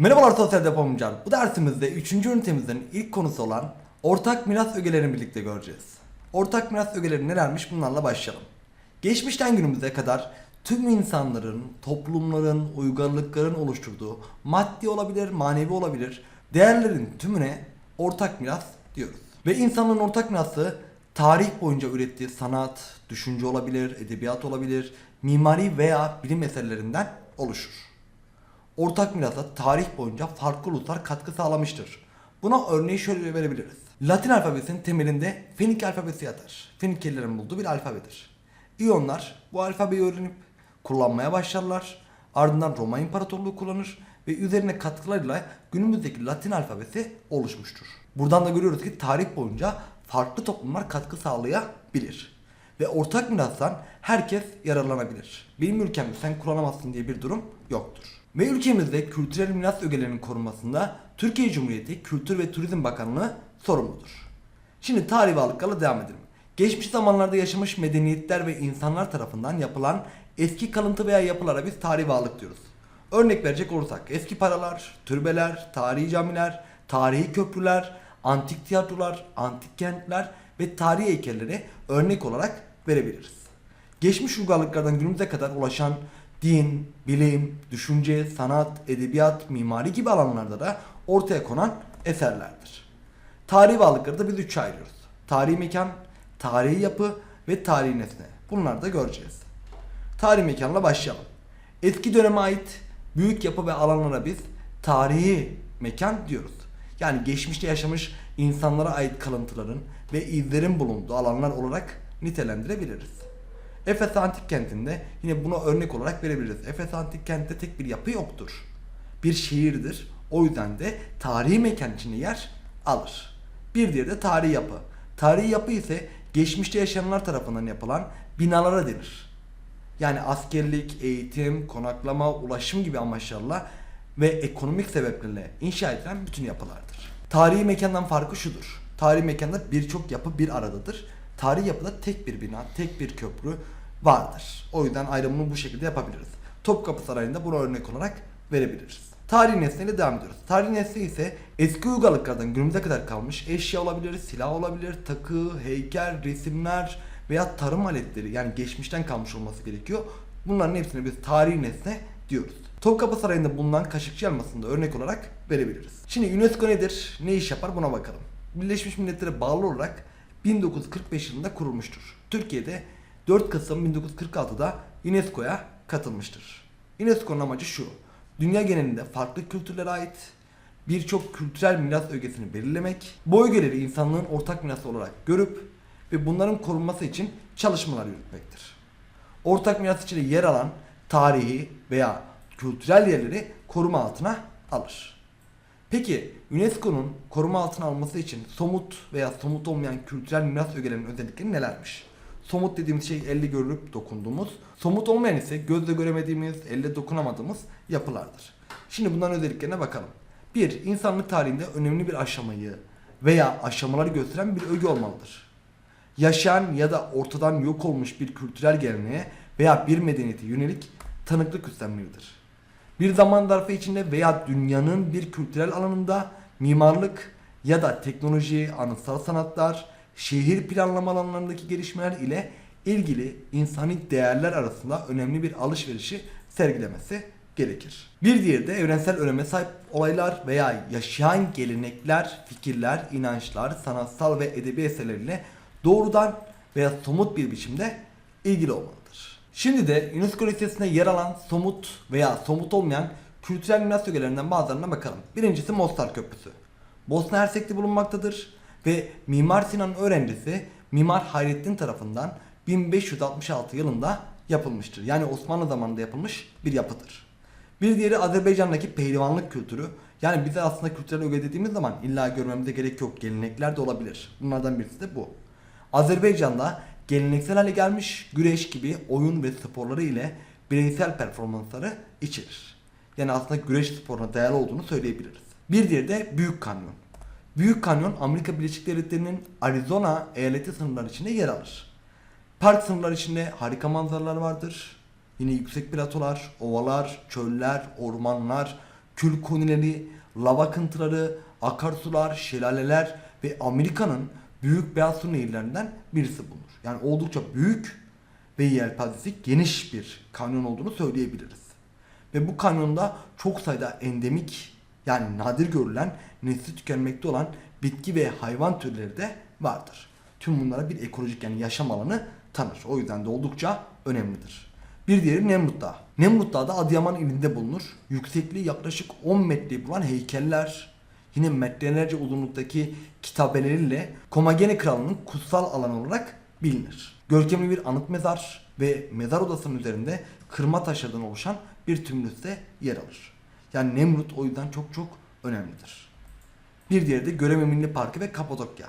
Merhabalar sosyal yapımcılar. Bu dersimizde 3. ünitemizin ilk konusu olan ortak miras ögelerini birlikte göreceğiz. Ortak miras ögeleri nelermiş bunlarla başlayalım. Geçmişten günümüze kadar tüm insanların, toplumların, uygarlıkların oluşturduğu maddi olabilir, manevi olabilir değerlerin tümüne ortak miras diyoruz. Ve insanın ortak mirası tarih boyunca ürettiği sanat, düşünce olabilir, edebiyat olabilir, mimari veya bilim eserlerinden oluşur ortak mirasa tarih boyunca farklı uluslar katkı sağlamıştır. Buna örneği şöyle verebiliriz. Latin alfabesinin temelinde Fenik alfabesi yatar. Fenikelilerin bulduğu bir alfabedir. İyonlar bu alfabeyi öğrenip kullanmaya başlarlar. Ardından Roma İmparatorluğu kullanır ve üzerine katkılarıyla günümüzdeki Latin alfabesi oluşmuştur. Buradan da görüyoruz ki tarih boyunca farklı toplumlar katkı sağlayabilir. Ve ortak mirastan herkes yararlanabilir. Benim ülkemde sen kullanamazsın diye bir durum yoktur. Ve ülkemizde kültürel miras ögelerinin korunmasında Türkiye Cumhuriyeti Kültür ve Turizm Bakanlığı sorumludur. Şimdi tarih bağlıklarla devam edelim. Geçmiş zamanlarda yaşamış medeniyetler ve insanlar tarafından yapılan eski kalıntı veya yapılara biz tarih bağlık diyoruz. Örnek verecek olursak eski paralar, türbeler, tarihi camiler, tarihi köprüler, antik tiyatrolar, antik kentler ve tarihi heykelleri örnek olarak verebiliriz. Geçmiş uygarlıklardan günümüze kadar ulaşan din, bilim, düşünce, sanat, edebiyat, mimari gibi alanlarda da ortaya konan eserlerdir. Tarihi varlıkları da biz üçe ayırıyoruz. Tarihi mekan, tarihi yapı ve tarihi nesne. Bunları da göreceğiz. Tarihi mekanla başlayalım. Eski döneme ait büyük yapı ve alanlara biz tarihi mekan diyoruz. Yani geçmişte yaşamış insanlara ait kalıntıların ve izlerin bulunduğu alanlar olarak nitelendirebiliriz. Efes Antik Kenti'nde yine buna örnek olarak verebiliriz. Efes Antik Kent'te tek bir yapı yoktur. Bir şehirdir. O yüzden de tarihi mekan içinde yer alır. Bir diğeri de tarihi yapı. Tarihi yapı ise geçmişte yaşayanlar tarafından yapılan binalara denir. Yani askerlik, eğitim, konaklama, ulaşım gibi amaçlarla ve ekonomik sebeplerle inşa edilen bütün yapılardır. Tarihi mekandan farkı şudur. Tarihi mekanda birçok yapı bir aradadır. Tarihi yapıda tek bir bina, tek bir köprü vardır. O yüzden ayrımını bu şekilde yapabiliriz. Topkapı Sarayı'nda buna örnek olarak verebiliriz. Tarihi nesneyle devam ediyoruz. Tarihi nesne ise eski uygarlıklardan günümüze kadar kalmış eşya olabilir, silah olabilir, takı, heykel, resimler veya tarım aletleri yani geçmişten kalmış olması gerekiyor. Bunların hepsine biz tarihi nesne diyoruz. Topkapı Sarayı'nda bulunan Kaşıkçı Elması'nı da örnek olarak verebiliriz. Şimdi UNESCO nedir? Ne iş yapar? Buna bakalım. Birleşmiş Milletler'e bağlı olarak 1945 yılında kurulmuştur. Türkiye'de 4 Kasım 1946'da UNESCO'ya katılmıştır. UNESCO'nun amacı şu. Dünya genelinde farklı kültürlere ait birçok kültürel miras ögesini belirlemek, bu ögeleri insanlığın ortak mirası olarak görüp ve bunların korunması için çalışmalar yürütmektir. Ortak miras içinde yer alan tarihi veya kültürel yerleri koruma altına alır. Peki UNESCO'nun koruma altına alması için somut veya somut olmayan kültürel miras ögelerinin özellikleri nelermiş? Somut dediğimiz şey elle görülüp dokunduğumuz, somut olmayan ise gözle göremediğimiz, elle dokunamadığımız yapılardır. Şimdi bunların özelliklerine bakalım. Bir, insanlık tarihinde önemli bir aşamayı veya aşamaları gösteren bir öge olmalıdır. Yaşayan ya da ortadan yok olmuş bir kültürel geleneğe veya bir medeniyete yönelik tanıklık üstlenmelidir. Bir zaman zarfı içinde veya dünyanın bir kültürel alanında mimarlık ya da teknoloji, anıtsal sanatlar, şehir planlama alanlarındaki gelişmeler ile ilgili insani değerler arasında önemli bir alışverişi sergilemesi gerekir. Bir diğeri de evrensel öneme sahip olaylar veya yaşayan gelenekler, fikirler, inançlar, sanatsal ve edebi eserleriyle doğrudan veya somut bir biçimde ilgili olmalıdır. Şimdi de UNESCO listesinde yer alan somut veya somut olmayan kültürel miras ögelerinden bazılarına bakalım. Birincisi Mostar Köprüsü. Bosna Hersek'te bulunmaktadır ve Mimar Sinan öğrencisi Mimar Hayrettin tarafından 1566 yılında yapılmıştır. Yani Osmanlı zamanında yapılmış bir yapıdır. Bir diğeri Azerbaycan'daki pehlivanlık kültürü. Yani bize aslında kültürel öge dediğimiz zaman illa görmemize gerek yok. Gelenekler de olabilir. Bunlardan birisi de bu. Azerbaycan'da geleneksel hale gelmiş güreş gibi oyun ve sporları ile bireysel performansları içerir. Yani aslında güreş sporuna değerli olduğunu söyleyebiliriz. Bir diğeri de Büyük Kanyon. Büyük Kanyon Amerika Birleşik Devletleri'nin Arizona eyaleti sınırları içinde yer alır. Park sınırları içinde harika manzaralar vardır. Yine yüksek platolar, ovalar, çöller, ormanlar, kül konileri, lava akıntıları, akarsular, şelaleler ve Amerika'nın büyük beyaz su nehirlerinden birisi bulunur. Yani oldukça büyük ve yelpazesi geniş bir kanyon olduğunu söyleyebiliriz. Ve bu kanyonda çok sayıda endemik yani nadir görülen nesli tükenmekte olan bitki ve hayvan türleri de vardır. Tüm bunlara bir ekolojik yani yaşam alanı tanır. O yüzden de oldukça önemlidir. Bir diğeri Nemrut Dağı. Nemrut Dağı da Adıyaman ilinde bulunur. Yüksekliği yaklaşık 10 metreyi bulan heykeller, yine metrelerce uzunluktaki kitabeleriyle Komagene Kralı'nın kutsal alanı olarak bilinir. Görkemli bir anıt mezar ve mezar odasının üzerinde kırma taşlardan oluşan bir tümlüs de yer alır. Yani Nemrut o yüzden çok çok önemlidir. Bir diğeri de Göreme Milli Parkı ve Kapadokya.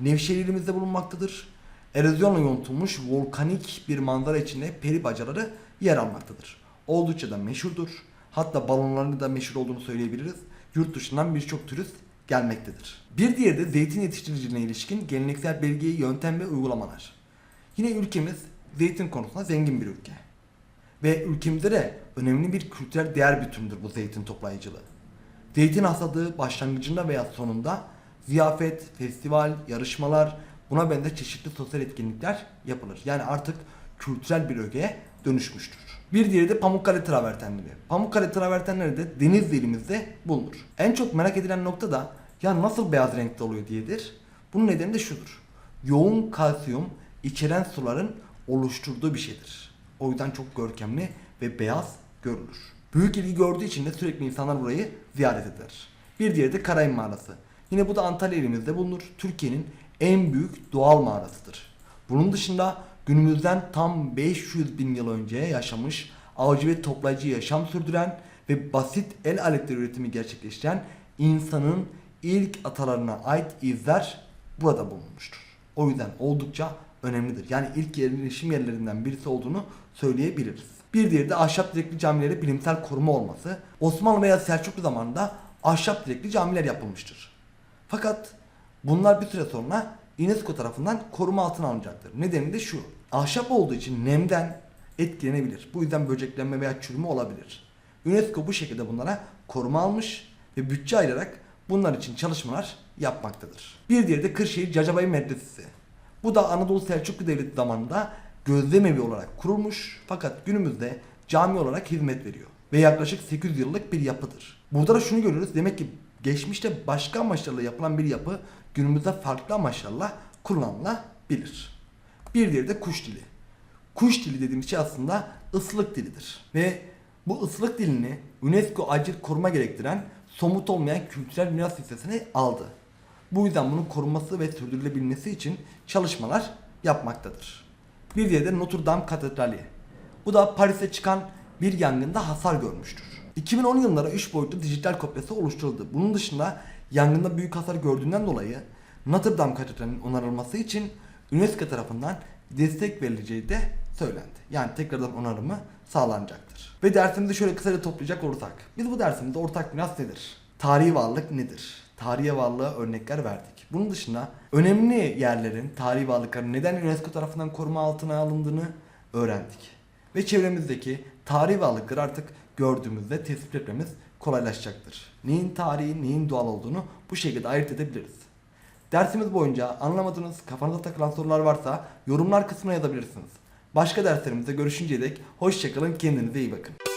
Nevşehir ilimizde bulunmaktadır. Erozyonla yontulmuş volkanik bir manzara içinde peri bacaları yer almaktadır. Oldukça da meşhurdur. Hatta balonlarını da meşhur olduğunu söyleyebiliriz. Yurt dışından birçok turist gelmektedir. Bir diğeri de zeytin yetiştiriciliğine ilişkin geleneksel belge, yöntem ve uygulamalar. Yine ülkemiz zeytin konusunda zengin bir ülke. Ve ülkemizde de önemli bir kültürel değer bütünüdür bu zeytin toplayıcılığı. Zeytin hasadı başlangıcında veya sonunda ziyafet, festival, yarışmalar, buna benzer çeşitli sosyal etkinlikler yapılır. Yani artık kültürel bir ögeye dönüşmüştür. Bir diğeri de Pamukkale travertenleri. Pamukkale travertenleri de Denizli ilimizde bulunur. En çok merak edilen nokta da ya nasıl beyaz renkte oluyor diyedir. Bunun nedeni de şudur. Yoğun kalsiyum içeren suların oluşturduğu bir şeydir. O yüzden çok görkemli ve beyaz görülür. Büyük ilgi gördüğü için de sürekli insanlar burayı ziyaret eder. Bir diğeri de Karayın Mağarası. Yine bu da Antalya ilimizde bulunur. Türkiye'nin en büyük doğal mağarasıdır. Bunun dışında günümüzden tam 500 bin yıl önce yaşamış, avcı ve toplayıcı yaşam sürdüren ve basit el aletleri üretimi gerçekleştiren insanın ilk atalarına ait izler burada bulunmuştur. O yüzden oldukça önemlidir. Yani ilk yerleşim yerlerinden birisi olduğunu söyleyebiliriz. Bir diğeri de ahşap direkli camileri bilimsel koruma olması. Osmanlı veya Selçuklu zamanında ahşap direkli camiler yapılmıştır. Fakat bunlar bir süre sonra UNESCO tarafından koruma altına alınacaktır. Nedeni de şu. Ahşap olduğu için nemden etkilenebilir. Bu yüzden böceklenme veya çürüme olabilir. UNESCO bu şekilde bunlara koruma almış ve bütçe ayırarak bunlar için çalışmalar yapmaktadır. Bir diğeri de Kırşehir Cacabayı Medresesi. Bu da Anadolu Selçuklu Devleti zamanında gözlemevi olarak kurulmuş fakat günümüzde cami olarak hizmet veriyor. Ve yaklaşık 800 yıllık bir yapıdır. Burada da şunu görüyoruz. Demek ki geçmişte başka amaçlarla yapılan bir yapı günümüzde farklı amaçlarla kullanılabilir. Bir diğeri de kuş dili. Kuş dili dediğimiz şey aslında ıslık dilidir. Ve bu ıslık dilini UNESCO acil koruma gerektiren somut olmayan kültürel miras listesine aldı. Bu yüzden bunun korunması ve sürdürülebilmesi için çalışmalar yapmaktadır. Bir diğeri de Notre Dame Katedrali. Bu da Paris'te çıkan bir yangında hasar görmüştür. 2010 yılında 3 boyutlu dijital kopyası oluşturuldu. Bunun dışında yangında büyük hasar gördüğünden dolayı Notre Dame Katedrali'nin onarılması için UNESCO tarafından destek verileceği de söylendi. Yani tekrardan onarımı sağlanacaktır. Ve dersimizi şöyle kısaca toplayacak olursak. Biz bu dersimizde ortak miras nedir? Tarihi varlık nedir? Tarihi varlığa örnekler verdik. Bunun dışında önemli yerlerin, tarihi varlıkların neden UNESCO tarafından koruma altına alındığını öğrendik. Ve çevremizdeki tarihi varlıkları artık gördüğümüzde tespit etmemiz kolaylaşacaktır. Neyin tarihi, neyin doğal olduğunu bu şekilde ayırt edebiliriz. Dersimiz boyunca anlamadığınız, kafanıza takılan sorular varsa yorumlar kısmına yazabilirsiniz. Başka derslerimizde görüşünceye dek hoşçakalın, kendinize iyi bakın.